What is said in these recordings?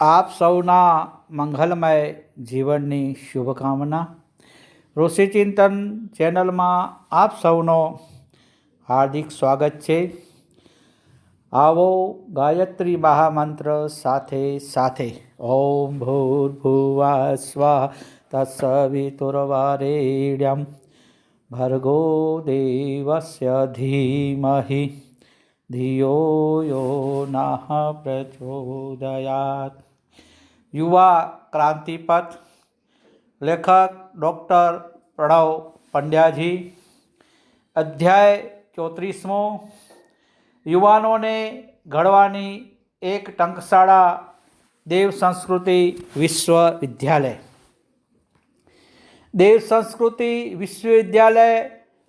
આપ સૌના મંગલમય જીવનની શુભકામના. ઋષિચિંતન ચેનલમાં આપ સૌનો હાર્દિક સ્વાગત છે. આવો ગાયત્રી મહામંત્ર સાથે સાથે. ઓમ ભૂર્ભુવા સ્વા તત્સવિતુર્વરેણ્યમ ભર્ગો દેવસ્ય ધીમહિ. ધિયો યો નઃ પ્રચોદયાત યુવા ક્રાંતિપથ લેખક ડૉક્ટર પ્રણવ પંડ્યાજી અધ્યાય ચોત્રીસમો યુવાનોને ઘડવાની એક ટંકશાળા દેવ સંસ્કૃતિ વિશ્વવિદ્યાલય દેવ સંસ્કૃતિ વિશ્વવિદ્યાલય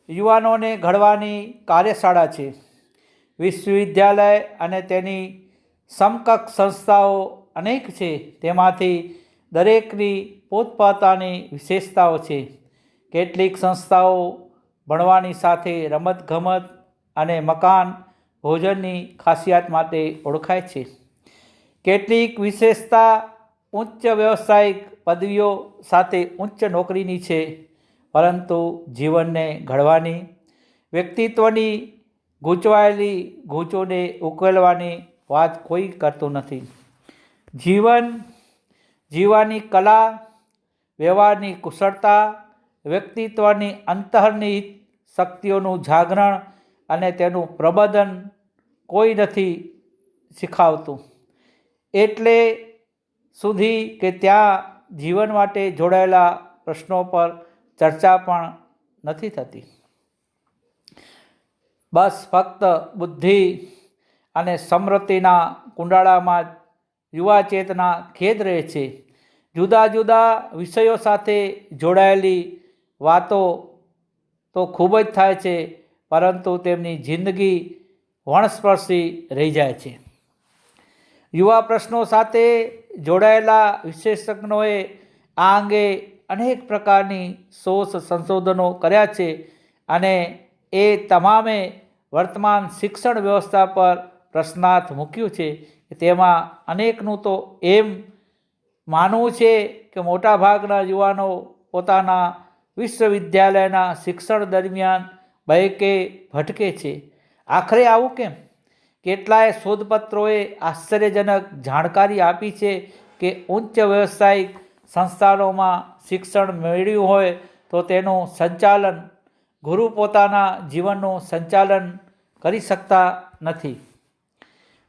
યુવાનોને ઘડવાની કાર્યશાળા છે વિશ્વવિદ્યાલય અને તેની સમકક્ષ સંસ્થાઓ અનેક છે. તેમાંથી દરેકની પોતપોતાની વિશેષતાઓ છે. કેટલીક સંસ્થાઓ ભણવાની સાથે રમતગમત અને મકાન ભોજનની ખાસિયત માટે ઓળખાય છે. કેટલીક વિશેષતા ઉચ્ચ વ્યવસાયિક પદવીઓ સાથે ઉચ્ચ નોકરીની છે, પરંતુ જીવનને ઘડવાની, વ્યક્તિત્વની ગૂંચવાયેલી ગૂંચોને ઉકેલવાની વાત કોઈ કરતું નથી. જીવન, જીવવાની કલા, વ્યવહારની કુશળતા, વ્યક્તિત્વની અંતર્નિહિત શક્તિઓનું જાગરણ અને તેનું પ્રબંધન કોઈ નથી શીખાવતું. એટલે સુધી કે ત્યાં જીવન માટે જોડાયેલા પ્રશ્નો પર ચર્ચા પણ નથી થતી. બસ ફક્ત બુદ્ધિ અને સમૃદ્ધિના કુંડાળામાં યુવા ચેતના ખેદ રહે છે. જુદા જુદા વિષયો સાથે જોડાયેલી વાતો તો ખૂબ જ થાય છે, પરંતુ તેમની જિંદગી વણસ્પર્શી રહી જાય છે. યુવા પ્રશ્નો સાથે જોડાયેલા વિશેષજ્ઞોએ આ અંગે અનેક પ્રકારની શોધ સંશોધનો કર્યા છે અને એ તમામે વર્તમાન શિક્ષણ વ્યવસ્થા પર પ્રશ્નાર્થ મૂક્યું છે તેમાં અનેકનું તો એમ માનવું છે કે મોટાભાગના યુવાનો પોતાના વિશ્વવિદ્યાલયના શિક્ષણ દરમિયાન બહેકે ભટકે છે. આખરે આવું કેમ? કેટલાય શોધપત્રોએ આશ્ચર્યજનક જાણકારી આપી છે કે ઉચ્ચ વ્યવસાયિક સંસ્થાનોમાં શિક્ષણ મેળવ્યું હોય તો તેનું સંચાલન ગુરુ પોતાના જીવનનું સંચાલન કરી શકતા નથી.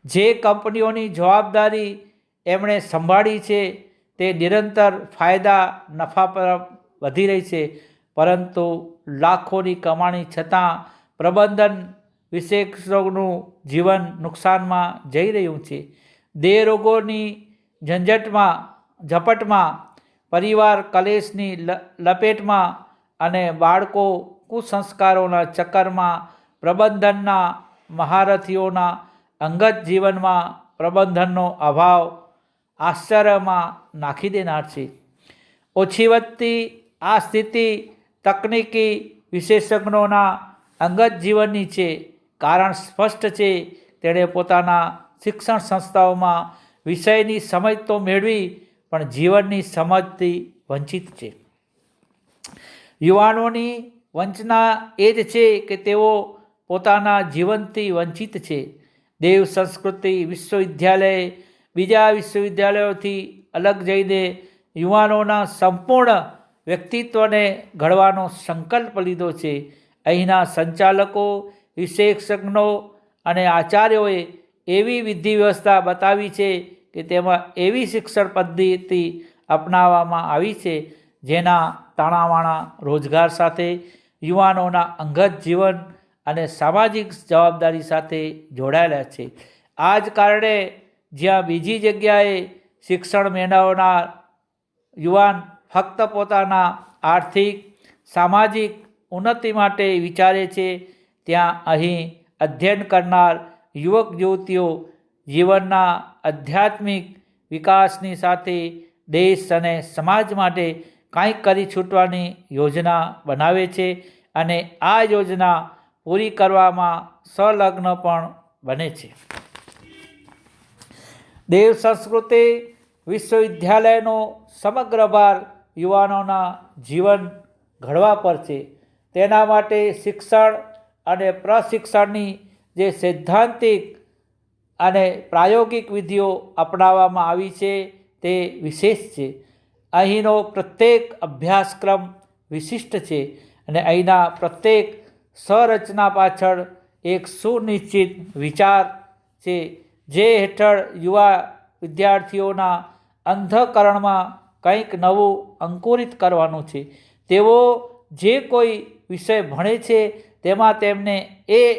જે કંપનીઓની જવાબદારી એમણે સંભાળી છે, તે નિરંતર ફાયદા, નફા પર વધી રહી છે. પરંતુ લાખોની કમાણી છતાં પ્રબંધન વિશેષજ્ઞનું જીવન નુકસાનમાં જઈ રહ્યું છે. દેહ રોગોની ઝંઝટમાં, ઝપટમાં, પરિવાર કલેશની લપેટમાં અને બાળકો કુસંસ્કારોના ચક્કરમાં, પ્રબંધનના મહારથીઓના અંગત જીવનમાં પ્રબંધનનો અભાવ આશ્ચર્યમાં નાખી દેનાર છે. ઓછી વધતી આ સ્થિતિ તકનિકી વિશેષજ્ઞોના અંગત જીવનની છે કારણ સ્પષ્ટ છે તેણે પોતાના શિક્ષણ સંસ્થાઓમાં વિષયની સમજ તો મેળવી, પણ જીવનની સમજથી વંચિત છે. યુવાનોની વંચના એ જ છે કે તેઓ પોતાના જીવનથી વંચિત છે. દેવ સંસ્કૃતિ વિશ્વવિદ્યાલય બીજા વિશ્વવિદ્યાલયોથી અલગ જઈને યુવાનોના સંપૂર્ણ વ્યક્તિત્વને ઘડવાનો સંકલ્પ લીધો છે. અહીંના સંચાલકો, વિશેષજ્ઞો અને આચાર્યોએ એવી વિધિ વ્યવસ્થા બતાવી છે કે તેમાં એવી શિક્ષણ પદ્ધતિ અપનાવવામાં આવી છે જેના તાણાવાણા રોજગાર સાથે, યુવાનોના અંગત જીવન અને સામાજિક જવાબદારી સાથે જોડાયેલા છે. આ જ કારણે જ્યાં બીજી જગ્યાએ શિક્ષણ મેળવનાર યુવાન ફક્ત પોતાના આર્થિક, સામાજિક ઉન્નતિ માટે વિચારે છે, ત્યાં અહીં અધ્યયન કરનાર યુવક યુવતીઓ જીવનના આધ્યાત્મિક વિકાસની સાથે દેશ અને સમાજ માટે કાંઈક કરી છૂટવાની યોજના બનાવે છે અને આ યોજના પૂરી કરવામાં સંલગ્ન પણ બને છે. દેવ સંસ્કૃતિ વિશ્વવિદ્યાલયનો સમગ્ર ભાર યુવાનોના જીવન ઘડવા પર છે. તેના માટે શિક્ષણ અને પ્રશિક્ષણની જે સૈદ્ધાંતિક અને પ્રાયોગિક વિધિઓ અપનાવવામાં આવી છે તે વિશેષ છે. અહીંનો પ્રત્યેક અભ્યાસક્રમ વિશિષ્ટ છે અને અહીંના પ્રત્યેક સંરચના પાછળ એક સુનિશ્ચિત વિચાર છે જે હેઠળ યુવા વિદ્યાર્થીઓના અંધકરણમાં કંઈક નવું અંકુરિત કરવાનું છે. તેઓ જે કોઈ વિષય ભણે છે તેમાં તેમને એ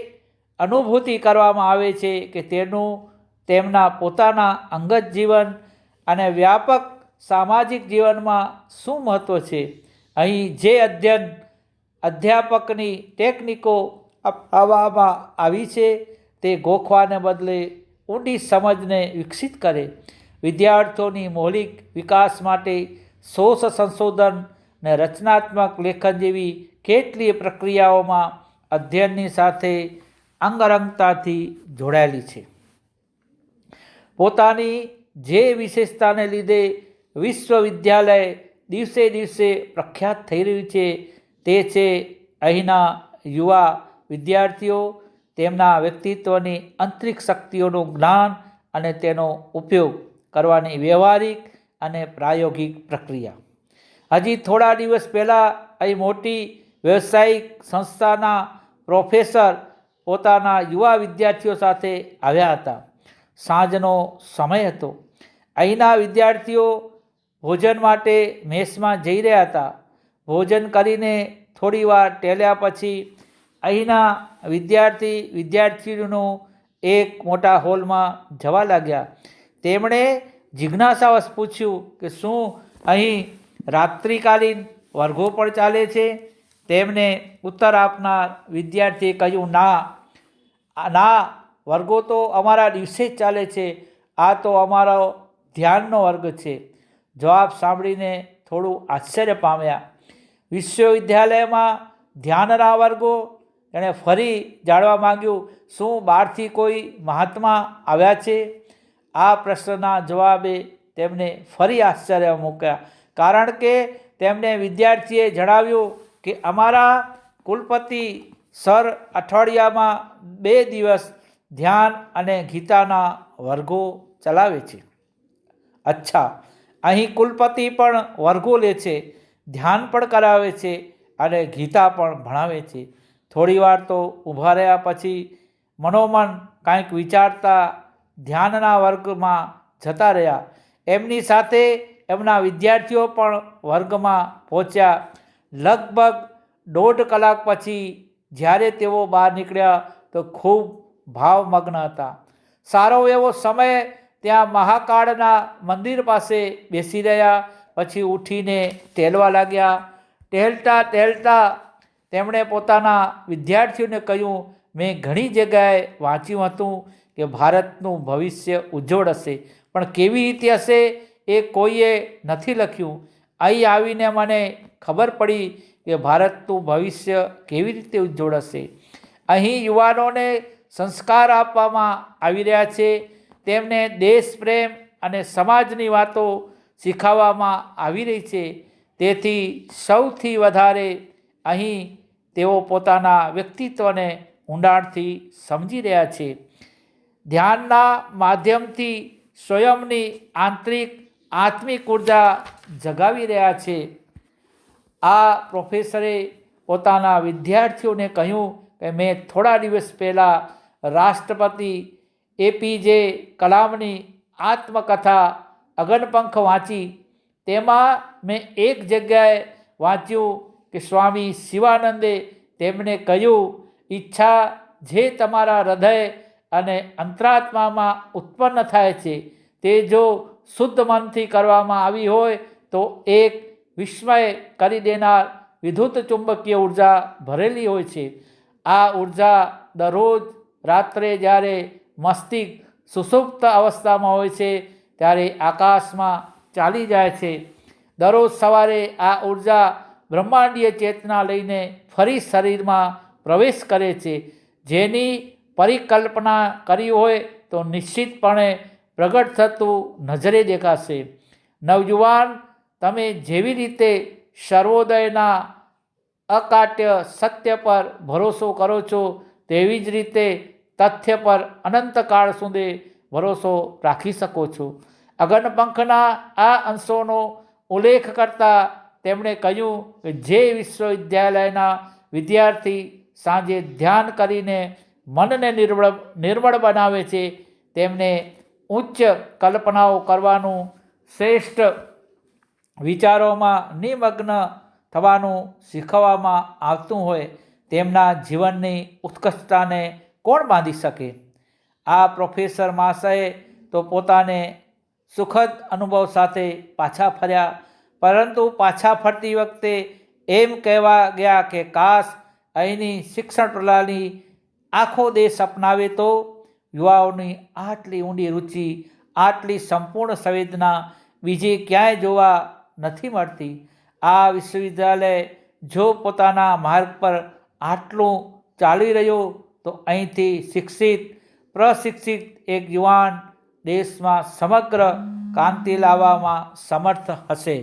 અનુભૂતિ કરવામાં આવે છે કે તેનું તેમના પોતાના અંગત જીવન અને વ્યાપક સામાજિક જીવનમાં શું મહત્ત્વ છે? અહીં જે અધ્યયન અધ્યાપકની ટેકનિકો અપનાવવામાં આવી છે, તે ગોખવાને બદલે ઊંડી સમજને વિકસિત કરે. વિદ્યાર્થીઓની મૌલિક વિકાસ માટે શોષ સંશોધન ને રચનાત્મક લેખન જેવી કેટલીય પ્રક્રિયાઓમાં અધ્યયનની સાથે અંગરંગતાથી જોડાયેલી છે. પોતાની જે વિશેષતાને લીધે વિશ્વવિદ્યાલય દિવસે દિવસે પ્રખ્યાત થઈ રહ્યું છે. તે છે અહીંના યુવા વિદ્યાર્થીઓ, તેમના વ્યક્તિત્વની આંતરિક શક્તિઓનું જ્ઞાન અને તેનો ઉપયોગ કરવાની વ્યવહારિક અને પ્રાયોગિક પ્રક્રિયા. હજી થોડા દિવસ પહેલાં અહીં મોટી વ્યવસાયિક સંસ્થાના પ્રોફેસર પોતાના યુવા વિદ્યાર્થીઓ સાથે આવ્યા હતા. સાંજનો સમય હતો. અહીંના વિદ્યાર્થીઓ ભોજન માટે મેસમાં જઈ રહ્યા હતા. ભોજન કરીને થોડીવાર ટેલ્યા પછી અહીંના વિદ્યાર્થી વિદ્યાર્થીઓનો એક મોટા હોલમાં જવા લાગ્યા. તેમણે જિજ્ઞાસાવશ પૂછ્યું કે, શું અહીં રાત્રિકાલીન વર્ગો પણ ચાલે છે? તેમને ઉત્તર આપનાર વિદ્યાર્થીએ કહ્યું, ના. ના, વર્ગો તો અમારા દિવસે જ ચાલે છે. આ તો અમારો ધ્યાનનો વર્ગ છે. જવાબ સાંભળીને થોડું આશ્ચર્ય પામ્યા. વિશ્વવિદ્યાલયમાં ધ્યાનના વર્ગો એણે ફરી જાણવા માંગ્યું, શું બહારથી કોઈ મહાત્મા આવ્યા છે? આ પ્રશ્નના જવાબે તેમને ફરી આશ્ચર્ય મૂક્યા. કારણ કે તેમને વિદ્યાર્થીએ જણાવ્યું કે અમારા કુલપતિ સર અઠવાડિયામાં બે દિવસ ધ્યાન અને ગીતાના વર્ગો ચલાવે છે. અચ્છા અહીં કુલપતિ પણ વર્ગો લે છે, ધ્યાન પણ કરાવે છે અને ગીતા પણ ભણાવે છે. થોડીવાર તો ઊભા રહ્યા પછી મનોમન કાંઈક વિચારતા ધ્યાનના વર્ગમાં જતા રહ્યા. એમની સાથે એમના વિદ્યાર્થીઓ પણ વર્ગમાં પહોંચ્યા. લગભગ દોઢ કલાક પછી જ્યારે તેઓ બહાર નીકળ્યા તો ખૂબ ભાવમગ્ન હતા. સારો એવો સમય ત્યાં મહાકાળના મંદિર પાસે બેસી રહ્યા, પછી ઉઠીને ટહેલવા લાગ્યા. ટહેલતા ટહેલતા તેમણે પોતાના વિદ્યાર્થીઓને કહ્યું, મેં ઘણી જગ્યાએ વાંચ્યું હતું કે ભારતનું ભવિષ્ય ઉજ્જવળ હશે, પણ કેવી રીતે હશે એ કોઈએ નથી લખ્યું. અહીં આવીને મને ખબર પડી કે ભારતનું ભવિષ્ય કેવી રીતે ઉજ્જવળ હશે. અહીં યુવાનોને સંસ્કાર આપવામાં આવી રહ્યા છે. તેમને દેશ પ્રેમ અને સમાજની વાતો શીખવવામાં આવી રહી છે. તેથી સૌથી વધારે અહીં તેઓ પોતાના વ્યક્તિત્વને ઊંડાણથી સમજી રહ્યા છે. ધ્યાનના માધ્યમથી સ્વયંની આંતરિક આત્મિક ઊર્જા જગાવી રહ્યા છે. આ પ્રોફેસરે પોતાના વિદ્યાર્થીઓને કહ્યું કે મેં થોડા દિવસ પહેલાં રાષ્ટ્રપતિ એપીજે કલામની આત્મકથા અગનપંખ વાંચી. તેમાં મેં એક જગ્યાએ વાંચ્યું કે સ્વામી શિવાનંદે તેમને કહ્યું, ઈચ્છા જે તમારા હૃદય અને અંતરાત્મામાં ઉત્પન્ન થાય છે, તે જો શુદ્ધ મનથી કરવામાં આવી હોય, તો એક વિસ્મય કરી દેનાર વિદ્યુત ચુંબકીય ઊર્જા ભરેલી હોય છે. આ ઊર્જા દરરોજ રાત્રે જ્યારે મસ્તિષ્ક સુસુપ્ત અવસ્થામાં હોય છે, ત્યારે આકાશમાં ચાલી જાય છે. દરરોજ સવારે આ ઊર્જા બ્રહ્માંડીય ચેતના લઈને ફરી શરીરમાં પ્રવેશ કરે છે. જેની પરિકલ્પના કરી હોય તો નિશ્ચિતપણે પ્રગટ થતું નજરે દેખાશે. નવજુવાન તમે જેવી રીતે સર્વોદયના અકાટ્ય સત્ય પર ભરોસો કરો છો, તેવી જ રીતે તથ્ય પર અનંતકાળ સુધી ભરોસો રાખી શકો છો. અગનપંખના આ અંશોનો ઉલ્લેખ કરતા તેમણે કહ્યું કે જે વિશ્વવિદ્યાલયના વિદ્યાર્થી સાંજે ધ્યાન કરીને મનને નિર્મળ નિર્મળ બનાવે છે, તેમને ઉચ્ચ કલ્પનાઓ કરવાનું શ્રેષ્ઠ વિચારોમાં નિમગ્ન થવાનું શીખવવામાં આવતું હોય, તેમના જીવનની ઉત્કૃષ્ટતાને કોણ બાંધી શકે? આ પ્રોફેસર માસાએ તો પોતાને સુખદ અનુભવ સાથે પાછા ફર્યા, પરંતુ પાછા ફરતી વખતે એમ કહેવા ગયા કે, કાશ અહીંની શિક્ષણ પ્રણાલી આખો દેશ અપનાવે તો યુવાઓની આટલી ઊંડી રુચિ, આટલી સંપૂર્ણ સંવેદના બીજે ક્યાંય જોવા નથી મળતી. આ વિશ્વવિદ્યાલય જો પોતાના માર્ગ પર આટલું ચાલી રહ્યો તો અહીંથી શિક્ષિત પ્રશિક્ષિત એક યુવાન દેશમાં સમગ્ર ક્રાંતિ લાવવામાં સમર્થ હશે.